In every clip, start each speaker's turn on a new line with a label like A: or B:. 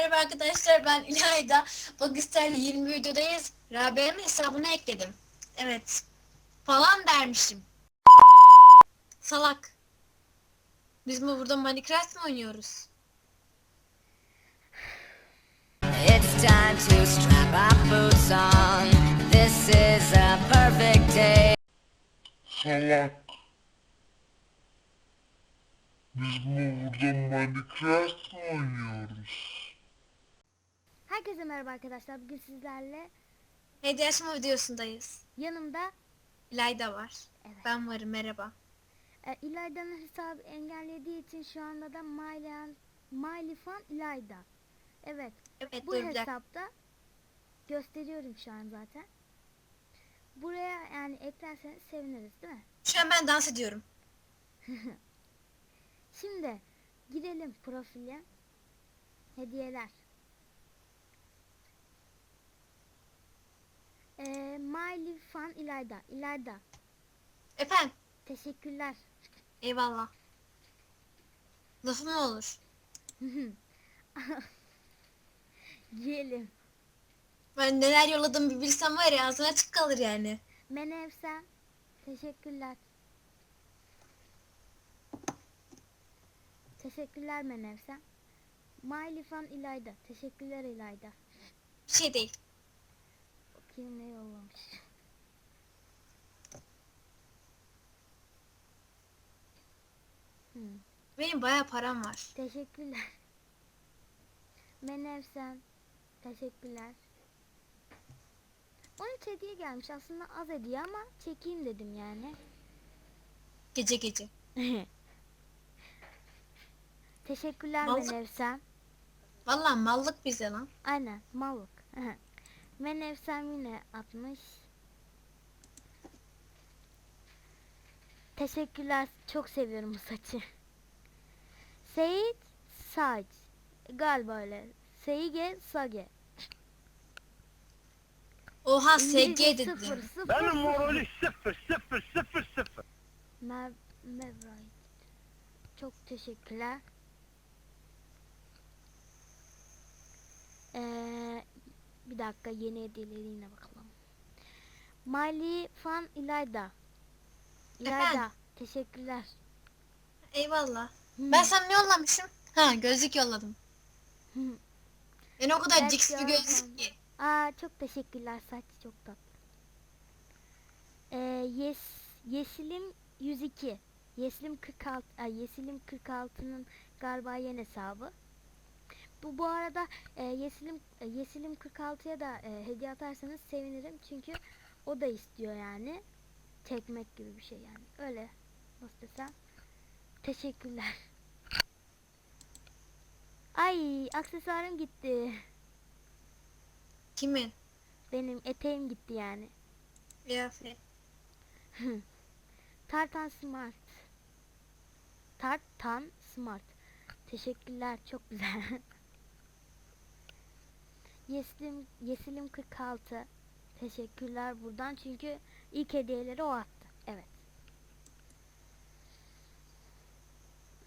A: merhaba arkadaşlar ben İlayda. Bagistel 20 videodayız. Rabia'nın hesabını ekledim. Evet. Falan dermişim. Salak. Biz mi burada Minecraft mı oynuyoruz?
B: It's time to strap our boots on. This is a perfect day.
C: Salak. Biz mi burada Minecraft mı oynuyoruz?
D: Herkese merhaba arkadaşlar. Bugün sizlerle
A: Hediye açma videosundayız.
D: yanımda
A: İlayda var.
D: Evet.
A: Ben varım merhaba.
D: e, İlayda'nın hesabı engellediği için şu anda da Mylan, Mylifan İlayda. Evet.
A: Evet
D: Bu
A: dakika.
D: hesapta gösteriyorum şu an zaten. Buraya yani eklerseniz seviniriz değil mi?
A: Şu an ben dans ediyorum.
D: Şimdi girelim profile. Hediyeler. Ee, Mylifan İlayda. İlayda.
A: Efendim.
D: Teşekkürler.
A: Eyvallah. Lafı mı olur?
D: Girelim.
A: Ben neler yolladım bir bilsem var ya ağzına açık kalır yani.
D: Menevsem. Teşekkürler. Teşekkürler Menevsem. Mailifan İlayda. Teşekkürler İlayda.
A: Bir şey değil.
D: Bakayım ne yollamış. Hmm.
A: Benim bayağı param var.
D: Teşekkürler. Menevsem. Teşekkürler. 13 hediye gelmiş. Aslında az hediye ama çekeyim dedim yani.
A: Gece gece.
D: Teşekkürler
A: Vallahi-
D: Menevsem.
A: Vallahi mallık bize lan.
D: Aynen mallık. Menevsem yine atmış. Teşekkürler. Çok seviyorum bu saçı. Seyit Saç. Galiba öyle. Seyge Sage.
A: Oha SG dedim.
D: sıfır, sıfır,
E: Benim
D: sıfır.
E: morali sıfır sıfır sıfır sıfır.
D: Mev Mevray. Çok teşekkürler. Ee, bir dakika yeni hediyelerine bakalım. Miley Fan İlayda. İlayda.
A: Efendim?
D: Teşekkürler.
A: Eyvallah.
D: Hmm.
A: Ben sana ne yollamışım? Ha gözlük yolladım.
D: Hı.
A: Yani o kadar
D: Evet,
A: cix bir gözlük ki.
D: Aa çok teşekkürler saç çok tatlı. Ee, yes, Yesilim 102. Yesilim 46 ay Yesilim 46'nın galiba yeni hesabı. Bu bu arada e, Yesilim e, Yesilim 46'ya da e, hediye atarsanız sevinirim çünkü o da istiyor yani. Çekmek gibi bir şey yani. Öyle nasıl desem. Teşekkürler. Ay aksesuarım gitti.
A: Kimin?
D: Benim eteğim gitti yani.
A: Kıyafet.
D: Tartan Smart. Tartan Smart. Teşekkürler çok güzel. Yesilim, Yesilim 46. Teşekkürler buradan çünkü ilk hediyeleri o attı. Evet.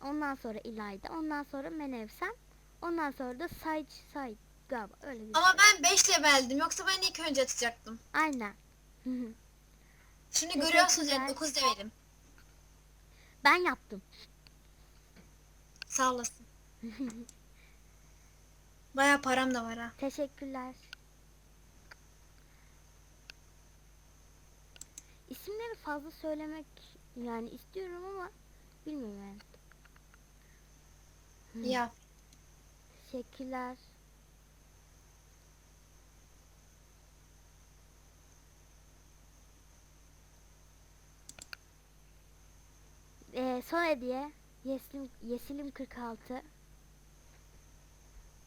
D: Ondan sonra İlayda. Ondan sonra Menevsem. Ondan sonra da Say Say galiba öyle bir
A: Ama
D: şey.
A: ben 5 leveldim. Yoksa ben ilk önce atacaktım.
D: Aynen.
A: Şimdi görüyorsunuz ya
D: Teşekkürler.
A: 9 levelim.
D: ben yaptım.
A: Sağ olasın. Bayağı param da var ha.
D: Teşekkürler. İsimleri fazla söylemek yani istiyorum ama bilmiyorum yani. Hı.
A: Ya.
D: Teşekkürler. Ee, son hediye Yesilim, Yesilim 46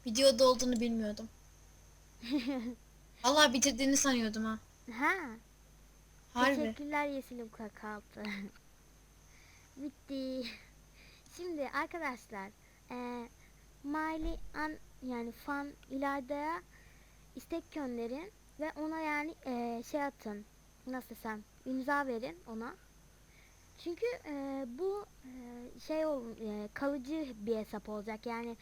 A: Videoda olduğunu bilmiyordum. Vallahi bitirdiğini sanıyordum ha.
D: Ha
A: Harbi.
D: Teşekkürler Yesilim 46. Bitti. Şimdi arkadaşlar eee Miley an yani fan İlayda'ya istek gönderin ve ona yani eee, şey atın nasıl desem imza verin ona. Çünkü eee, bu eee, şey ol, eee, kalıcı bir hesap olacak yani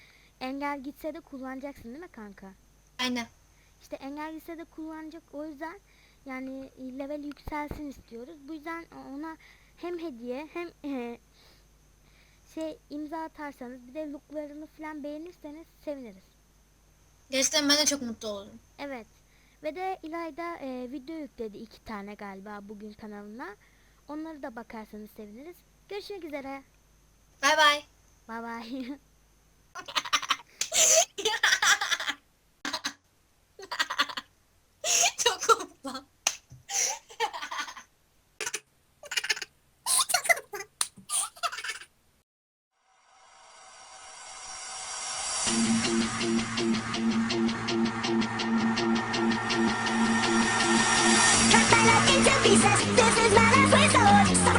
D: engel gitse de kullanacaksın değil mi kanka?
A: Aynen.
D: İşte engel gitse de kullanacak. O yüzden yani level yükselsin istiyoruz. Bu yüzden ona hem hediye hem eee, şey imza atarsanız bir de looklarını falan beğenirseniz seviniriz.
A: Gerçekten ben de çok mutlu oldum.
D: Evet. Ve de İlayda e, video yükledi iki tane galiba bugün kanalına. Onları da bakarsanız seviniriz. Görüşmek üzere.
A: Bay bay.
D: Bay bay. Pieces.